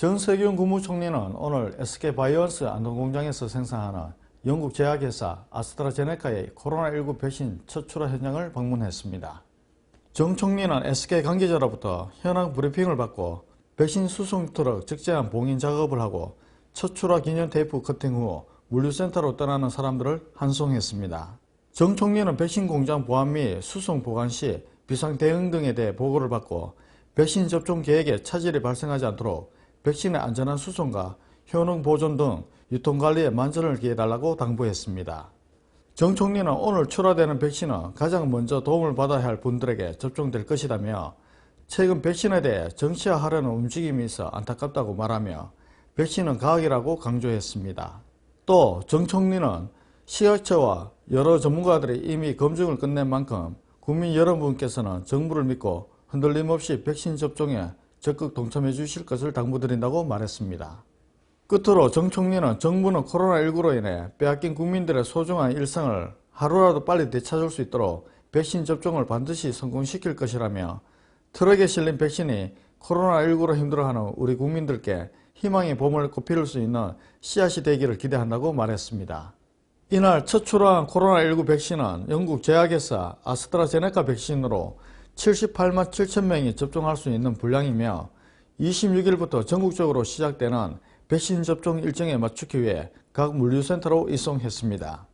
정세균 국무총리는 오늘 SK바이오언스 안동공장에서 생산하는 영국 제약회사 아스트라제네카의 코로나19 백신 첫 출하 현장을 방문했습니다. 정 총리는 SK 관계자로부터 현황 브리핑을 받고 백신 수송 트럭 적재한 봉인 작업을 하고 첫 출하 기념 테이프 커팅 후 물류센터로 떠나는 사람들을 환송했습니다. 정 총리는 백신 공장 보안 및 수송 보관 시 비상 대응 등에 대해 보고를 받고 백신 접종 계획에 차질이 발생하지 않도록 백신의 안전한 수송과 효능 보존 등 유통관리에 만전을 기해달라고 당부했습니다. 정 총리는 오늘 출하되는 백신은 가장 먼저 도움을 받아야 할 분들에게 접종될 것이라며 최근 백신에 대해 정치화하려는 움직임이 있어 안타깝다고 말하며 백신은 과학이라고 강조했습니다. 또 정 총리는 시학처와 여러 전문가들이 이미 검증을 끝낸 만큼 국민 여러분께서는 정부를 믿고 흔들림 없이 백신 접종에 적극 동참해 주실 것을 당부드린다고 말했습니다. 끝으로 정 총리는 정부는 코로나19로 인해 빼앗긴 국민들의 소중한 일상을 하루라도 빨리 되찾을 수 있도록 백신 접종을 반드시 성공시킬 것이라며 트럭에 실린 백신이 코로나19로 힘들어하는 우리 국민들께 희망의 봄을 꽃피울 수 있는 씨앗이 되기를 기대한다고 말했습니다. 이날 첫 출하한 코로나19 백신은 영국 제약회사 아스트라제네카 백신으로 78만 7천 명이 접종할 수 있는 분량이며 26일부터 전국적으로 시작되는 백신 접종 일정에 맞추기 위해 각 물류센터로 이송했습니다.